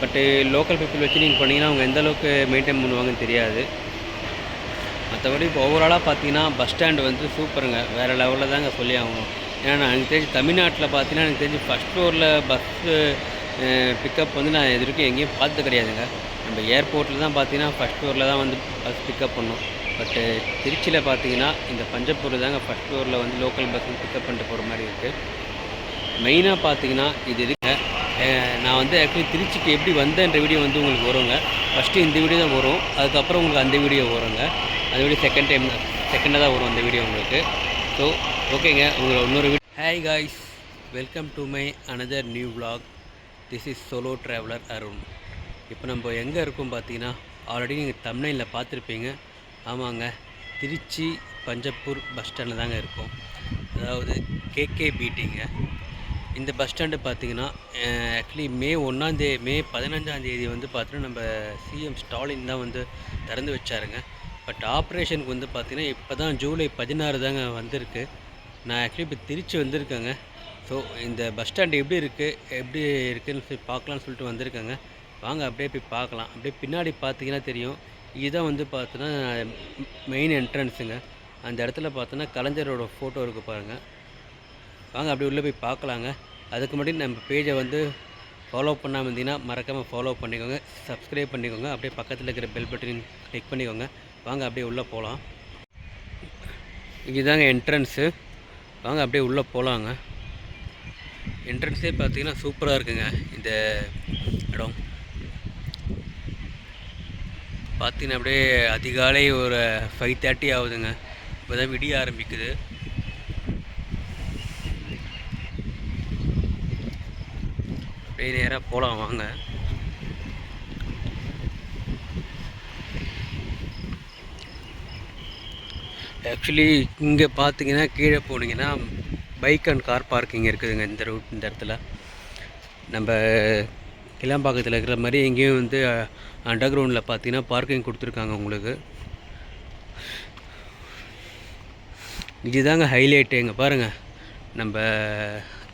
பட்டு local people வச்சு நீங்கள் பண்ணீங்கன்னா அவங்க எந்த அளவுக்கு மெயின்டைன் பண்ணுவாங்கன்னு தெரியாது. மற்றபடி இப்போ ஓவராலாக பார்த்தீங்கன்னா பஸ் ஸ்டாண்டு வந்து சூப்பருங்க. வேறு லெவலில் தாங்க சொல்லி ஆகணும். ஏன்னா நான் எனக்கு தெரிஞ்சு தமிழ்நாட்டில் பார்த்தீங்கன்னா எனக்கு தெரிஞ்சு ஃபஸ்ட் ஃப்ளோரில் பஸ்ஸு பிக்கப் வந்து நான் இது வரைக்கும் எங்கேயும் பார்த்தது கிடையாதுங்க. நம்ம ஏர்போர்ட்டில் தான் பார்த்தீங்கன்னா ஃபஸ்ட் ஃப்ளோரில் தான் வந்து பஸ் பிக்கப் பண்ணோம். பட்டு திருச்சியில் பார்த்தீங்கன்னா இந்த பஞ்சப்பூர் தாங்க ஃபஸ்ட் ஃப்ளோரில் வந்து லோக்கல் பஸ் பிக்கப் பண்ணிட்டு போகிற மாதிரி இருக்குது மெயினாக பார்த்தீங்கன்னா இது எதுக்கு நான் வந்து ஆக்சுவலி திருச்சிக்கு எப்படி வந்தேன்ற வீடியோ வந்து உங்களுக்கு வருங்க. ஃபஸ்ட்டு இந்த வீடியோ தான் வரும். அதுக்கப்புறம் உங்களுக்கு அந்த வீடியோ வருங்க. அந்த வீடியோ செகண்ட் டைம் செகண்டாக தான் வரும் அந்த வீடியோ உங்களுக்கு. ஸோ ஓகேங்க உங்களை இன்னொரு video hi guys welcome to my another new vlog this is solo traveller Arun இப்போ நம்ம எங்கே இருக்கோம் பார்த்தீங்கன்னா ஆல்ரெடி நீங்கள் தமிழில் பார்த்துருப்பீங்க. ஆமாங்க. திருச்சி பஞ்சப்பூர் பஸ் ஸ்டாண்டில் தாங்க இருக்கோம். அதாவது கேகே பீட்டிங்க இந்த பஸ் ஸ்டாண்டு பார்த்தீங்கன்னா ஆக்சுவலி மே ஒன்றாந்தே மே பதினஞ்சாந்தேதி வந்து பார்த்தோன்னா நம்ம சிஎம் ஸ்டாலின் தான் வந்து திறந்து வச்சாருங்க. பட் ஆப்ரேஷனுக்கு வந்து பார்த்தீங்கன்னா இப்போ தான் ஜூலை பதினாறு தாங்க வந்திருக்கு. நான் ஆக்சுவலி இப்போ திருச்சி வந்திருக்கேங்க. ஸோ இந்த பஸ் ஸ்டாண்டு எப்படி இருக்குது எப்படி இருக்குதுன்னு சொல்லி பார்க்கலாம்னு சொல்லிட்டு வந்திருக்கேங்க. வாங்க அப்படியே போய் பார்க்கலாம். அப்படியே பின்னாடி பார்த்தீங்கன்னா தெரியும். இதுதான் வந்து பார்த்தோன்னா மெயின் என்ட்ரன்ஸுங்க அந்த இடத்துல பார்த்தோன்னா கலைஞரோட ஃபோட்டோ இருக்குது பாருங்கள் வாங்க அப்படி உள்ளே போய் பார்க்கலாங்க. அதுக்கு முன்னாடி நம்ம பேஜை வந்து ஃபாலோ பண்ணாமல் இருந்தீங்கன்னா மறக்காமல் ஃபாலோ பண்ணிக்கோங்க சப்ஸ்கிரைப் பண்ணிக்கோங்க அப்படியே பக்கத்தில் இருக்கிற பெல் பட்டன் கிளிக் பண்ணிக்கோங்க. வாங்க அப்படியே உள்ளே போகலாம் இதுதாங்க என்ட்ரன்ஸு வாங்க அப்படியே உள்ளே போகலாங்க என்ட்ரன்ஸே பார்த்தீங்கன்னா சூப்பராக இருக்குங்க இந்த இடம். பார்த்தீங்கன்னா அப்படியே அதிகாலை ஒரு ஃபைவ் தேர்ட்டி ஆகுதுங்க. இப்போ தான் விடிய ஆரம்பிக்குது. அப்படியே நேராக போகலாம் வாங்க. ஆக்சுவலி இங்கே பார்த்தீங்கன்னா கீழே போனீங்கன்னா பைக் அண்ட் கார் பார்க்கிங் இருக்குதுங்க இந்த ரூட் இந்த இடத்துல. நம்ம கிளாம்பாக்கத்தில் இருக்கிற மாதிரி எங்கேயும் வந்து அண்டர் கிரவுண்டில் பார்த்தீங்கன்னா பார்க்கிங் கொடுத்துருக்காங்க உங்களுக்கு. இதுதாங்க ஹைலைட்டு இங்கே பாருங்கள் நம்ம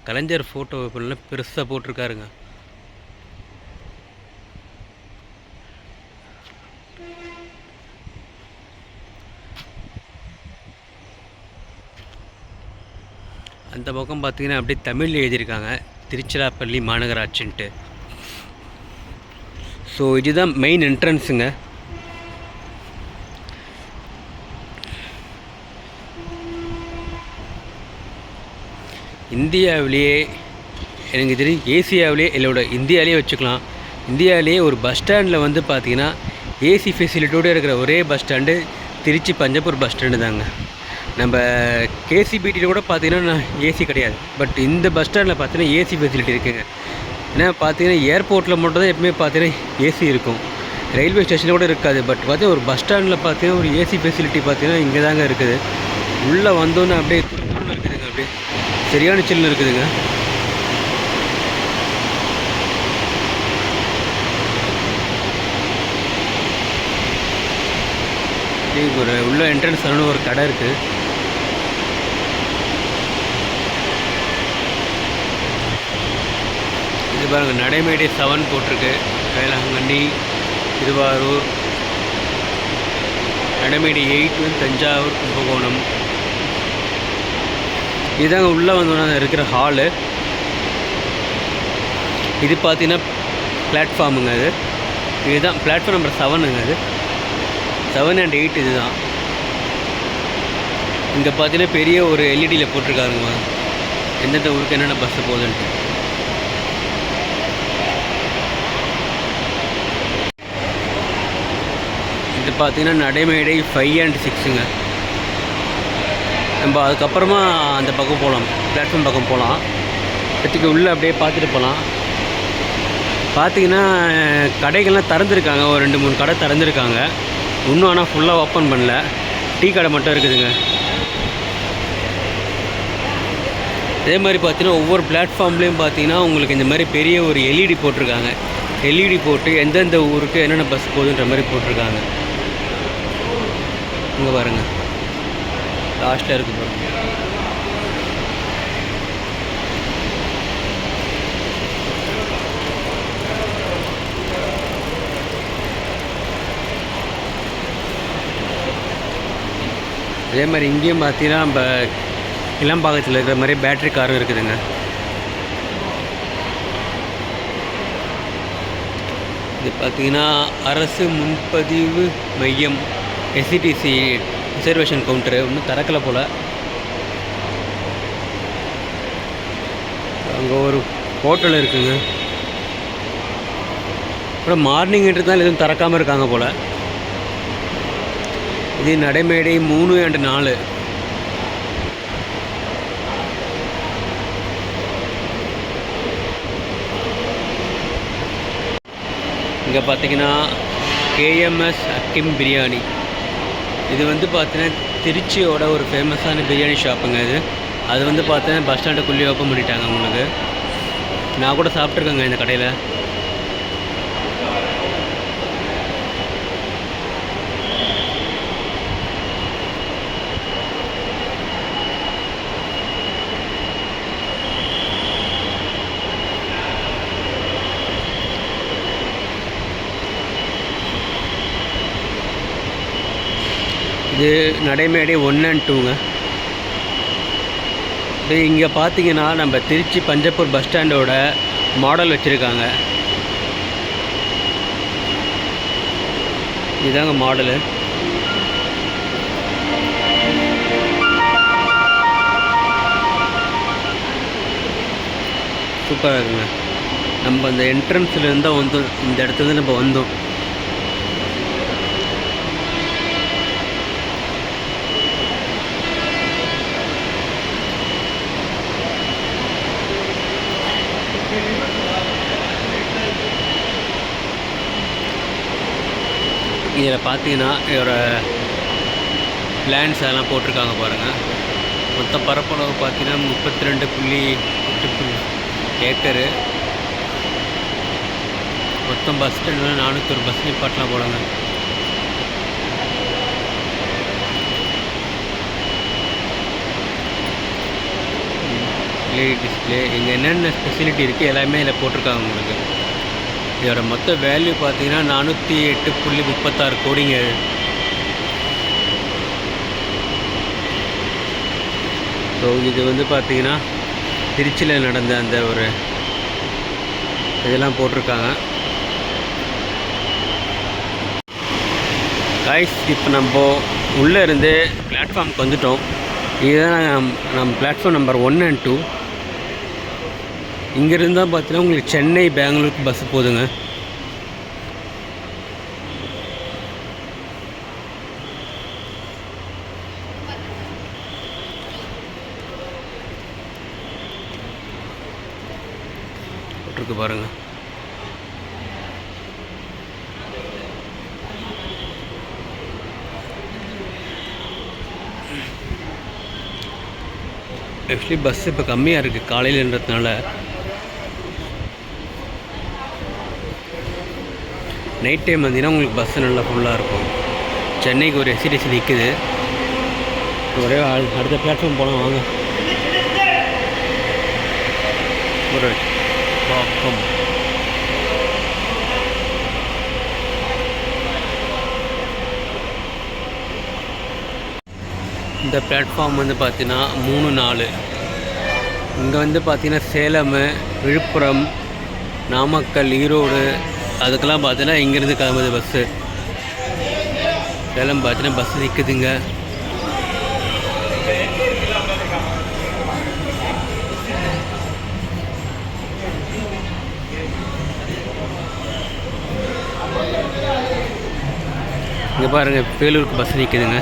கலைஞர் ஃபோட்டோ இப்போலாம் பெருசாக போட்டிருக்காருங்க. அந்த பக்கம் பார்த்தீங்கன்னா அப்படியே தமிழில் எழுதியிருக்காங்க. திருச்சிராப்பள்ளி மாநகராட்சின்ட்டு. ஸோ இதுதான் மெயின் என்ட்ரன்ஸுங்க இந்தியாவிலேயே எனக்கு தெரியும் ஏசியாவிலே இல்லோட இந்தியாவிலே வச்சுக்கலாம். இந்தியாவிலேயே ஒரு பஸ் ஸ்டாண்டில் வந்து பார்த்தீங்கன்னா ஏசி ஃபெசிலிட்டியோடு இருக்கிற ஒரே bus stand Trichy Panjapur bus stand தாங்க நம்ம கேசிபிடியில் கூட பார்த்தீங்கன்னா ஏசி கிடையாது. பட் இந்த பஸ் ஸ்டாண்டில் பார்த்தீங்கன்னா ஏசி ஃபெசிலிட்டி இருக்குங்க. ஏன்னா பார்த்தீங்கன்னா ஏர்போர்ட்டில் மட்டும் தான் எப்பவுமே பார்த்தீங்கன்னா ஏசி இருக்கும். ரயில்வே ஸ்டேஷனில் கூட இருக்காது. பட் பார்த்தீங்கன்னா ஒரு பஸ் ஸ்டாண்டில் பார்த்தீங்கன்னா ஒரு ஏசி ஃபெசிலிட்டி பார்த்தீங்கன்னா இங்கே தாங்க இருக்குது. உள்ளே வந்தோன்னே அப்படியே துருதுருன்னு இருக்குதுங்க அப்படியே. சரியான சில்லுன்னு இருக்குதுங்க. ஒரு உள்ள என்ட்ரன்ஸ் ஒரு கடை இருக்குது பாருங்கள் நடைமேடை செவன் போட்டிருக்கு. வேளாங்கண்ணி திருவாரூர் நடைமேடை எயிட் வந்து தஞ்சாவூர் கும்பகோணம். இதுதாங்க உள்ளே வந்தோன்னா இருக்கிற ஹாலு இது பார்த்தீங்கன்னா பிளாட்ஃபார்முங்க அது. இதுதான் பிளாட்ஃபார்ம் நம்பர் செவனுங்க அது. செவன் அண்ட் எயிட் இதுதான். இங்கே பார்த்தீங்கன்னா பெரிய ஒரு எல்இடியில் போட்டிருக்காருங்க எந்தெந்த ஊருக்கு என்னென்ன பஸ்ஸு போகுதுன்ட்டு. இது பார்த்தீங்கன்னா நடைமேடை ஃபைவ் அண்ட் சிக்ஸுங்க நம்ம அதுக்கப்புறமா அந்த பக்கம் போகலாம் பிளாட்ஃபார்ம் பக்கம் போகலாம் இப்போதைக்கு உள்ளே அப்படியே பார்த்துட்டு போகலாம் பார்த்தீங்கன்னா கடைகள்லாம் திறந்துருக்காங்க. ஒரு ரெண்டு மூணு கடை திறந்துருக்காங்க. இன்னும் ஆனால் ஃபுல்லாக ஓப்பன் பண்ணல. டீ கடை மட்டும் இருக்குதுங்க. அதே மாதிரி பார்த்தீங்கன்னா ஒவ்வொரு பிளாட்ஃபார்ம்லேயும் பார்த்தீங்கன்னா உங்களுக்கு இந்த மாதிரி பெரிய ஒரு எல்இடி போட்டிருக்காங்க. எல்இடி போட்டு எந்தெந்த ஊருக்கு என்னென்ன பஸ் போகுதுன்ற மாதிரி போட்டிருக்காங்க. இங்கே பாருங்கள் லாஸ்ட்டாக இருக்குது பாருங்கள் அதே மாதிரி இங்கேயும் பார்த்தீங்கன்னா நம்ம இளம்பாக்கத்தில் இருக்கிற மாதிரி பேட்ரி காரும் இருக்குதுங்க. இது பார்த்தீங்கன்னா அரசு முன்பதிவு மையம். எஸ்சிடிசி ரிசர்வேஷன் கவுண்டரு இன்னும் திறக்கலை போல். அங்கே ஒரு ஹோட்டல் இருக்குங்க. அப்புறம் மார்னிங் மார்னிங்ன்றதுனால எதுவும் திறக்காமல் இருக்காங்க போல். இது நடைமேடை மூணு அண்டு நாலு. இங்கே பார்த்தீங்கன்னா கேஎம்எஸ் அக்கிம் பிரியாணி இது வந்து பார்த்தீங்கன்னா திருச்சியோட ஒரு ஃபேமஸான பிரியாணி ஷாப்புங்க இது. அது வந்து பார்த்தீங்கன்னா பஸ் ஸ்டாண்டுக்குள்ளேயே ஓப்பன் பண்ணிட்டாங்க உங்களுக்கு. நான் கூட சாப்பிட்ருக்கேங்க இந்த கடையில். இது நடைமேடை ஒன் அண்ட் டூங்க இது இங்கே பார்த்தீங்கன்னா நம்ம திருச்சி பஞ்சப்பூர் பஸ் ஸ்டாண்டோட மாடல் வச்சுருக்காங்க. இதாங்க மாடலு சூப்பராக இருக்குங்க. நம்ம அந்த என்ட்ரன்ஸ்லேருந்து தான் வந்தோம் இந்த இடத்துல நம்ம வந்தோம். இதில் பார்த்தீங்கன்னா இதோட பிளான்ஸ் அதெல்லாம் போட்டிருக்காங்க பாருங்கள் மொத்த பரப்பளவு பார்த்தீங்கன்னா முப்பத்தி ரெண்டு புள்ளி எட்டு புள்ளி ஏக்கரு. மொத்தம் பஸ் ஸ்டாண்டில் நானூற்றொரு பஸ் நிப்பாட்டலாம் போடுங்க டிஸ்பிளே டிஸ்பிளே இங்கே என்னென்ன ஃபெசிலிட்டி இருக்குது எல்லாமே இதில் போட்டிருக்காங்க உங்களுக்கு. இதோட மொத்த வேல்யூ பார்த்தீங்கன்னா நானூற்றி எட்டு புள்ளி முப்பத்தாறு கோடிங்க. ஸோ இது வந்து பார்த்தீங்கன்னா திருச்சியில் நடந்த அந்த ஒரு இதெல்லாம் போட்டிருக்காங்க. காய்ஸ் இப்போ நம்ம உள்ளே இருந்து பிளாட்ஃபார்முக்கு வந்துட்டோம். இதுதான் நம் நம்ம platform number one and two இங்கேருந்து தான் பார்த்தீங்கன்னா உங்களுக்கு சென்னை பெங்களூருக்கு பஸ் போதுங்க. போட்டிருக்கு பாருங்க. ஆக்சுவலி பஸ் இப்போ கம்மியாக இருக்குது காலையிலன்றதுனால நைட் டைம் வந்தீங்கன்னா உங்களுக்கு பஸ்ஸு நல்லா ஃபுல்லாக இருக்கும். சென்னைக்கு ஒரு எஸ்சிடிசி நிற்குது ஒரே அடுத்த பிளாட்ஃபார்ம் போகலாம் வாங்க. ஒரு பாக்கம் இந்த பிளாட்ஃபார்ம் வந்து பார்த்தீங்கன்னா மூணு நாலு. இங்கே வந்து பார்த்தீங்கன்னா சேலம் விழுப்புரம் நாமக்கல் ஈரோடு அதுக்கெல்லாம் பார்த்தீங்கன்னா இங்கேருந்து கிளம்புது பஸ்ஸு. சேலம் பார்த்தீங்கன்னா பஸ் நிற்குதுங்க இங்கே பாருங்கள் பேலூருக்கு பஸ் நிற்குதுங்க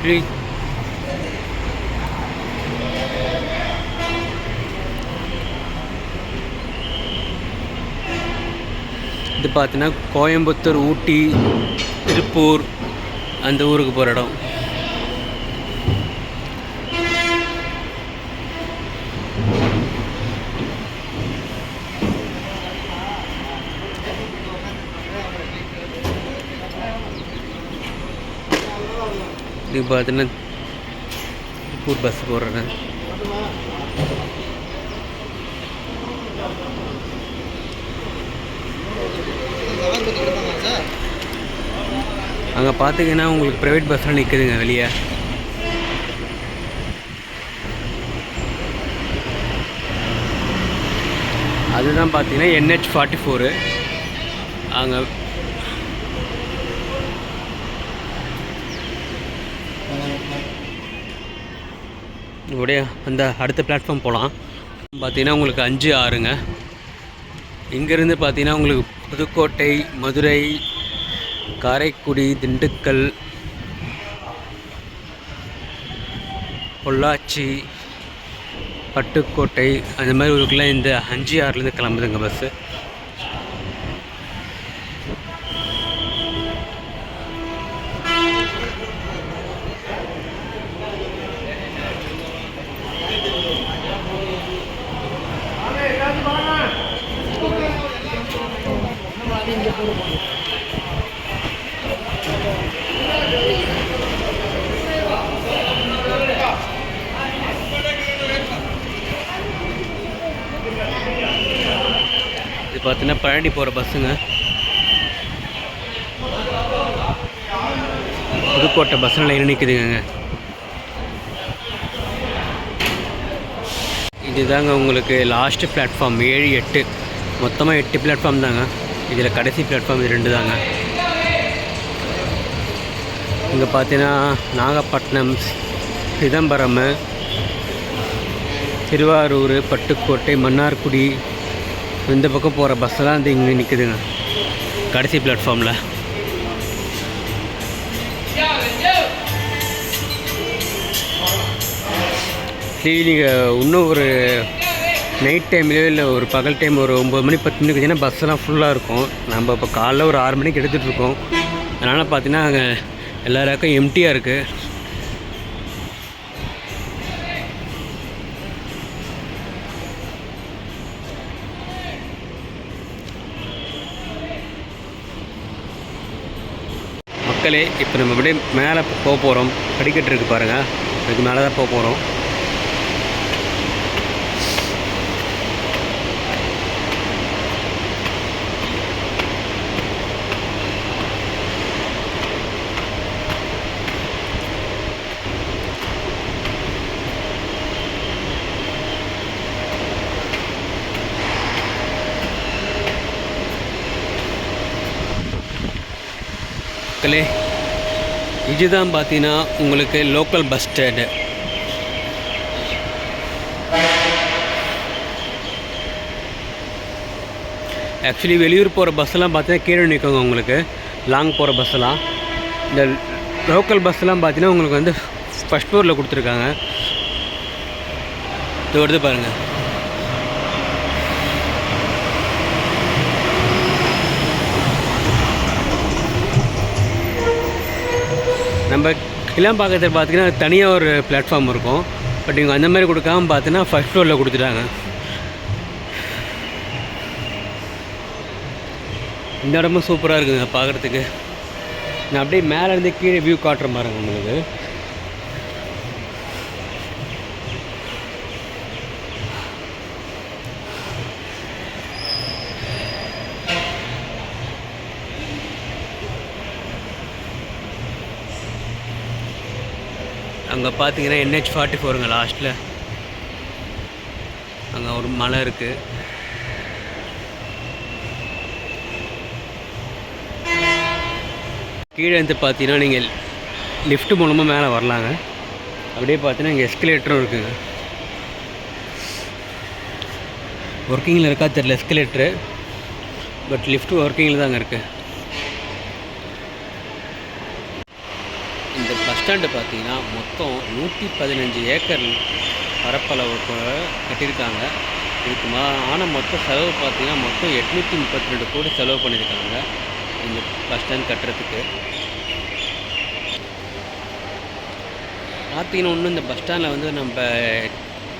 ப்ளீஸ் இது பார்த்தீங்கன்னா கோயம்புத்தூர் ஊட்டி திருப்பூர் அந்த ஊருக்கு போகிற இடம். இது பார்த்தீங்கன்னா திருப்பூர் பஸ் போடுறேன் கார் பற்றி எடுப்பாங்க சார் அங்கே பார்த்தீங்கன்னா உங்களுக்கு ப்ரைவேட் பஸ்ஸில் நிற்குதுங்க வெளியே. அதுதான் பார்த்தீங்கன்னா என்ஹெச் ஃபார்ட்டி ஃபோரு அங்கே உடைய அந்த அடுத்த பிளாட்ஃபார்ம் போகலாம் பார்த்தீங்கன்னா உங்களுக்கு அஞ்சு ஆறுங்க. இங்கேருந்து பார்த்தீங்கன்னா உங்களுக்கு புதுக்கோட்டை மதுரை காரைக்குடி திண்டுக்கல் பொள்ளாச்சி பட்டுக்கோட்டை அந்த மாதிரி ஊருக்குலாம் இந்த அஞ்சு ஆறுலேருந்து கிளம்புதுங்க பஸ்ஸு பார்த்தீங்கன்னா பழனி போகிற பஸ்ஸுங்க. புதுக்கோட்டை பஸ் லைன் நிற்குதுங்க இதுதாங்க உங்களுக்கு லாஸ்ட்டு பிளாட்ஃபார்ம் ஏழு எட்டு. மொத்தமாக எட்டு பிளாட்ஃபார்ம் தாங்க. இதில் கடைசி பிளாட்ஃபார்ம் இது ரெண்டு தாங்க இங்கே பார்த்தீங்கன்னா நாகப்பட்டினம் சிதம்பரம் திருவாரூர் பட்டுக்கோட்டை மன்னார்குடி இந்த பக்கம் போகிற பஸ்ஸெல்லாம் வந்து இங்கே நிற்குதுங்க கடைசி பிளாட்ஃபார்மில் நீங்கள் இன்னும் ஒரு நைட் டைம்லேயோ இல்லை ஒரு பகல் டைம் ஒரு ஒம்பது மணி பத்து மணிக்கு பார்த்தீங்கன்னா பஸ்ஸெல்லாம் ஃபுல்லாக இருக்கும். நம்ம இப்போ காலைல ஒரு ஆறு மணிக்கு எடுத்துகிட்டு இருக்கோம். அதனால் பார்த்தீங்கன்னா அங்கே எல்லா ரேக்கும் எம்டியாக இருக்குது மக்களே இப்போ நம்ம அப்படியே மேலே போக போகிறோம் படிக்கட்டு இருக்குது பாருங்கள் அதுக்கு மேலே தான் போக போகிறோம் மக்களே இதுதான் பார்த்தீங்கன்னா உங்களுக்கு லோக்கல் பஸ் ஸ்டாண்டு ஆக்சுவலி வெளியூர் போகிற பஸ்ஸெல்லாம் பார்த்தீங்கன்னா கீழே நிற்குங்க உங்களுக்கு. லாங் போகிற பஸ்ஸெல்லாம் இந்த லோக்கல் பஸ்ஸெல்லாம் பார்த்தீங்கன்னா உங்களுக்கு வந்து ஃபஸ்ட் ஃப்ளோரில் கொடுத்துருக்காங்க. இது வருது பாருங்கள் நம்ம கிளாம்பாக்கத்தில் பார்த்தீங்கன்னா தனியாக ஒரு பிளாட்ஃபார்ம் இருக்கும். பட் இவங்க அந்த மாதிரி கொடுக்காம பார்த்தீங்கன்னா ஃபஸ்ட் ஃப்ளோரில் கொடுத்துட்டாங்க. இந்த இடமும் சூப்பராக இருக்குதுங்க பார்க்குறதுக்கு நான் அப்படியே மேலேருந்து கீழே வியூ காட்டுற மாதிரி உங்களுக்கு. பார்த்தீங்கன்னா என்ஹெச் ஃபார்ட்டி ஃபோருங்க லாஸ்ட்டில் அங்கே ஒரு மலை இருக்குது கீழே இருந்து பார்த்தீங்கன்னா நீங்கள் லிஃப்ட் மூலமாக மேலே வரலாங்க. அப்படியே பார்த்தீங்கன்னா இங்கே எஸ்கலேட்டரும் இருக்குங்க. ஒர்க்கிங்கில் இருக்கா தெரியல எஸ்கலேட்ரு பட் லிஃப்ட் ஒர்க்கிங்கில் தாங்க இருக்குது இந்த பஸ் ஸ்டாண்டு பார்த்தீங்கன்னா மொத்தம் நூற்றி பதினஞ்சு ஏக்கர் பரப்பளவு கட்டியிருக்காங்க. இதுக்கு மா ஆன மொத்த செலவு பார்த்தீங்கன்னா மொத்தம் எட்நூற்றி முப்பத்தி ரெண்டு கோடி செலவு பண்ணியிருக்காங்க இந்த பஸ் ஸ்டாண்ட் கட்டுறதுக்கு. பார்த்தீங்கன்னா ஒன்றும் இந்த பஸ் ஸ்டாண்டில் வந்து நம்ம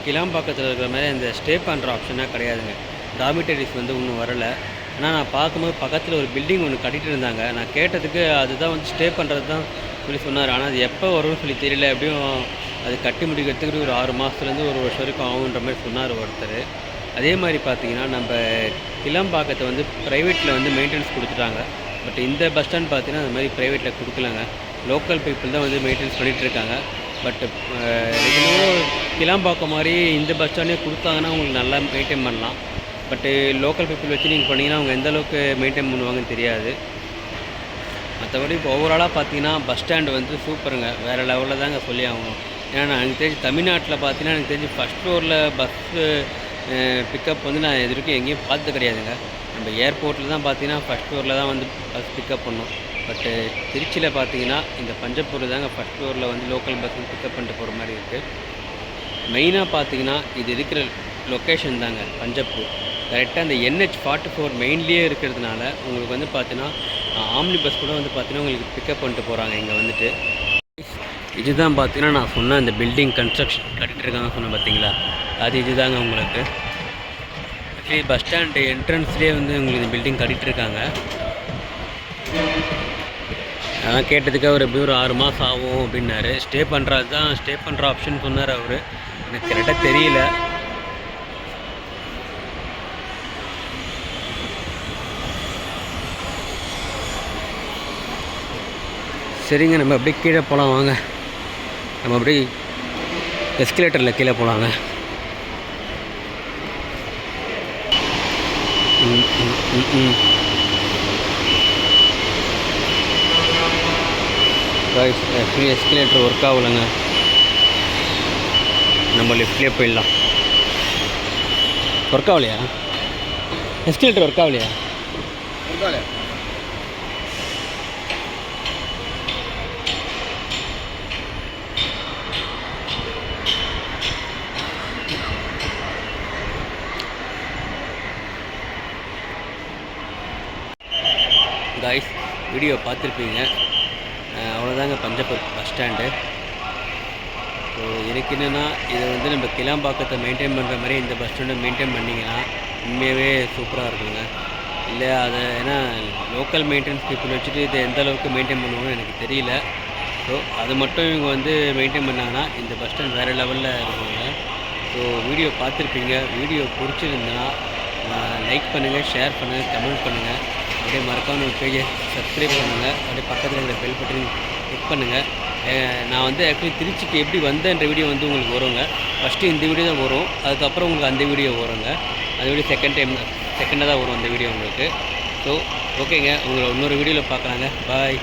கிளாம்பாக்கத்தில் இருக்கிற மாதிரி இந்த ஸ்டே பண்ணுற ஆப்ஷனாக கிடையாதுங்க. டாமிட்டரிஸ் வந்து ஒன்றும் வரலை. ஆனால் நான் பார்க்கும்போது பக்கத்தில் ஒரு பில்டிங் ஒன்று கட்டிட்டு இருந்தாங்க. நான் கேட்டதுக்கு அதுதான் வந்து ஸ்டே பண்ணுறது தான் சொல்லி சொன்னார். ஆனால் அது எப்போ வரும்னு சொல்லி தெரியல. எப்படியும் அது கட்டி முடிக்கிறதுக்கு ஒரு ஆறு மாதத்துலேருந்து ஒரு வருஷம் வரைக்கும் ஆகுன்ற மாதிரி சொன்னார் ஒருத்தர். அதே மாதிரி பார்த்தீங்கன்னா நம்ம கிளம்பாக்கத்தை வந்து ப்ரைவேட்டில் வந்து மெயின்டெனன்ஸ் கொடுத்துட்டாங்க. பட் இந்த பஸ் ஸ்டாண்ட் பார்த்தீங்கன்னா அது மாதிரி ப்ரைவேட்டில் கொடுக்கலங்க. லோக்கல் பீப்புள் தான் வந்து மெயின்டெனன்ஸ் பண்ணிகிட்டு இருக்காங்க. பட் ரெகுலரும் கிளம்பாக்கம் மாதிரி இந்த பஸ் ஸ்டாண்டே கொடுத்தாங்கன்னா உங்களுக்கு நல்லா மெயின்டைன் பண்ணலாம். பட்டு லோக்கல் பீப்புள் வச்சு நீங்கள் பண்ணிங்கன்னா அவங்க எந்த அளவுக்கு மெயின்டைன் பண்ணுவாங்கன்னு தெரியாது. மற்றபடி இப்போ ஓவராலாக பார்த்தீங்கன்னா பஸ் ஸ்டாண்டு வந்து சூப்பருங்க. வேறு லெவலில் தாங்க சொல்லி ஆகணும். ஏன்னா நான் எனக்கு தெரிஞ்சு தமிழ்நாட்டில் பார்த்தீங்கன்னா எனக்கு தெரிஞ்சு ஃபஸ்ட் ஃப்ளோரில் பஸ்ஸு பிக்கப் வந்து நான் இது வரைக்கும் எங்கேயும் பார்த்து கிடையாதுங்க. நம்ம ஏர்போர்ட்டில் தான் பார்த்தீங்கன்னா ஃபஸ்ட் ஃப்ளோரில் தான் வந்து பஸ் பிக்கப் பண்ணோம். பட்டு திருச்சியில் பார்த்தீங்கன்னா இந்த பஞ்சப்பூர் தாங்க ஃபஸ்ட் ஃப்ளோரில் வந்து லோக்கல் பஸ் பிக்கப் பண்ணிட்டு போகிற மாதிரி இருக்குது மெயினாக பார்த்தீங்கன்னா இது இருக்கிற லொக்கேஷன் தாங்க பஞ்சப்பூர். கரெக்டாக அந்த என்ஹெச் ஃபார்ட்டி ஃபோர் மெயின்லேயே இருக்கிறதுனால உங்களுக்கு வந்து பார்த்தீங்கன்னா ஆம்னி பஸ் கூட வந்து பார்த்தீங்கன்னா உங்களுக்கு பிக்கப் பண்ணிட்டு போகிறாங்க இங்கே வந்துட்டு. இதுதான் பார்த்தீங்கன்னா நான் சொன்ன அந்த பில்டிங் கன்ஸ்ட்ரக்ஷன் கட்டிட்டு இருக்காங்க சொன்னேன் பார்த்தீங்களா? அது இதுதாங்க உங்களுக்கு. ஆக்சுவலி பஸ் ஸ்டாண்டு என்ட்ரன்ஸ்லேயே வந்து உங்களுக்கு இந்த பில்டிங் கட்டிகிட்டு இருக்காங்க அதான் கேட்டதுக்கு அவர் எப்படி ஒரு ஆறு மாதம் ஆகும் அப்படின்னாரு. ஸ்டே பண்ணுறது தான் ஸ்டே பண்ணுற ஆப்ஷன் சொன்னார் அவர். எனக்கு கரெக்டாக தெரியல. சரிங்க நம்ம அப்படியே கீழே போகலாம் வாங்க. நம்ம அப்படியே எஸ்கலேட்டரில் கீழே போகலாங்க ஆக்சுவலி எஸ்கலேட்டர் ஒர்க் ஆகலைங்க. நம்ம லிஃப்ட்லேயே போயிடலாம். ஒர்க் ஆகலையா? எஸ்கலேட்டர் ஒர்க் ஆகலையா? ஒர்க் ஆகலையா வீடியோ பார்த்துருப்பீங்க. அவ்வளோதாங்க பஞ்சப்பூர் பஸ் ஸ்டாண்டு. ஸோ எனக்கு என்னென்னா இதை வந்து நம்ம கிளாம்பாக்கத்தை மெயின்டைன் பண்ணுற மாதிரி இந்த பஸ் ஸ்டாண்டை மெயின்டைன் பண்ணிங்கன்னா உண்மையாகவே சூப்பராக இருக்குங்க. இல்லை அதை ஏன்னா லோக்கல் மெயின்டெனன்ஸ் பீப்புள் வச்சுட்டு இதை எந்த அளவுக்கு மெயின்டைன் பண்ணுவாங்கன்னு எனக்கு தெரியல. ஸோ அது மட்டும் இவங்க வந்து மெயின்டைன் பண்ணாங்கன்னா இந்த பஸ் ஸ்டாண்ட் வேறு லெவலில் இருக்குங்க. ஸோ வீடியோ பார்த்துருப்பீங்க. வீடியோ பிடிச்சிருந்தா லைக் பண்ணுங்கள் ஷேர் பண்ணுங்கள் கமெண்ட் பண்ணுங்கள் அப்படியே மறக்காம நம்ம பேஜை சப்ஸ்கிரைப் பண்ணுங்கள் அப்படியே பக்கத்தில் இருக்கிற பெல் பட்டன் கிளிக் பண்ணுங்கள் நான் வந்து ஆக்சுவலி திருச்சிக்கு எப்படி வந்தேன்ற வீடியோ வந்து உங்களுக்கு வருங்க. ஃபஸ்ட்டு இந்த வீடியோ தான் வரும். அதுக்கப்புறம் உங்களுக்கு அந்த வீடியோ வருங்க. அந்த வீடியோ செகண்ட் டைம் செகண்டாக தான் வரும் அந்த வீடியோ உங்களுக்கு. ஸோ ஓகேங்க உங்களை இன்னொரு வீடியோவில் பார்க்கலாங்க. பாய்